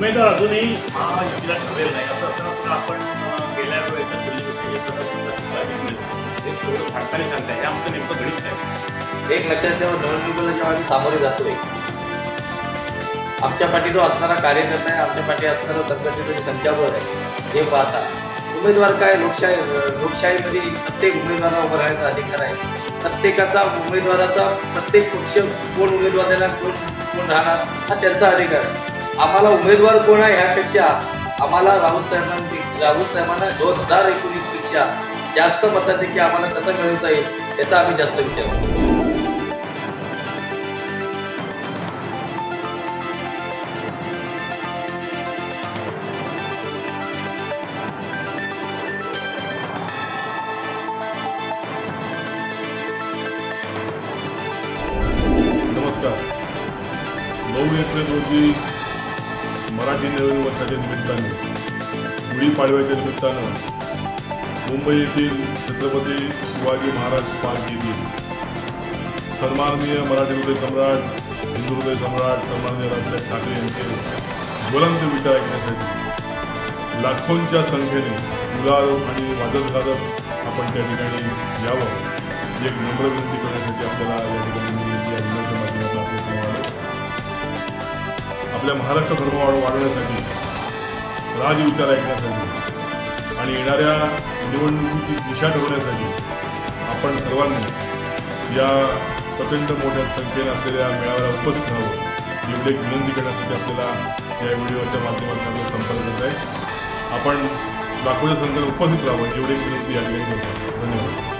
उमेदवार अजूनही हा युतीला ठरलेला नाही. असं असताना पुन्हा आपण गेल्या वेळेच्या तुलनेपेक्षा एक हे थोडं फाटकाने सांगताय. हे आमचं नेमकं गणित आहे. एक लक्षात ठेवा निवडणुकीला जेव्हा आम्ही सामोरे जातोय. आमच्या पाठी जो असणारा कार्यकर्ता आहे आमच्या पाठी असणारा संघटनेचं जे संख्याबळ आहे. हे पाहता. उमेदवार काय? लोकशाही लोकशाहीमध्ये प्रत्येक उमेदवाराला उभं राहण्याचा अधिकार आहे. प्रत्येकाचा उमेदवाराचा प्रत्येक पक्ष कोण उमेदवार देणार कोण कोण राहणार हा त्यांचा अधिकार आहे. आम्हाला उमेदवार कोण आहे ह्यापेक्षा आम्हाला राहुल साहेबांपेक्षा राहुल साहेबांना दोन हजार एकोणीसपेक्षा जास्त मताधिक्य आम्हाला कसं मिळवता येईल याचा आम्ही जास्त विचार करतो. नमस्कार. नऊ एप्रिल रोजी मराठी नवीन वर्षाच्या निमित्ताने गुढीपाडव्याच्या निमित्तानं मुंबई येथील छत्रपती शिवाजी महाराज पार्क येथील सन्माननीय मराठी हृदय सम्राट हिंदू हृदय सम्राट सन्माननीय राजसाहेब ठाकरे यांचे ज्वलंत विचार ऐकण्यासाठी लाखोंच्या संख्येने गुलाल आणि वाजत गाजत आपण त्या ठिकाणी यावं. एक नम्र विनंती करण्यासाठी आपल्याला या ठिकाणी आपल्या महाराष्ट्र धर्म वाढवण्यासाठी राजविचार ऐकण्यासाठी आणि येणाऱ्या निवडणुकीची दिशा ठरवण्यासाठी आपण सर्वांनी या प्रचंड मोठ्या संख्येने असलेल्या मेळाव्याला उपस्थित राहावं. एवढी एक विनंती करण्यासाठी आपल्याला या व्हिडिओच्या माध्यमातून संपर्क करत आहे आपण लाखोच्या संख्येने उपस्थित राहावं एवढी विनंती या ठिकाणी धन्यवाद.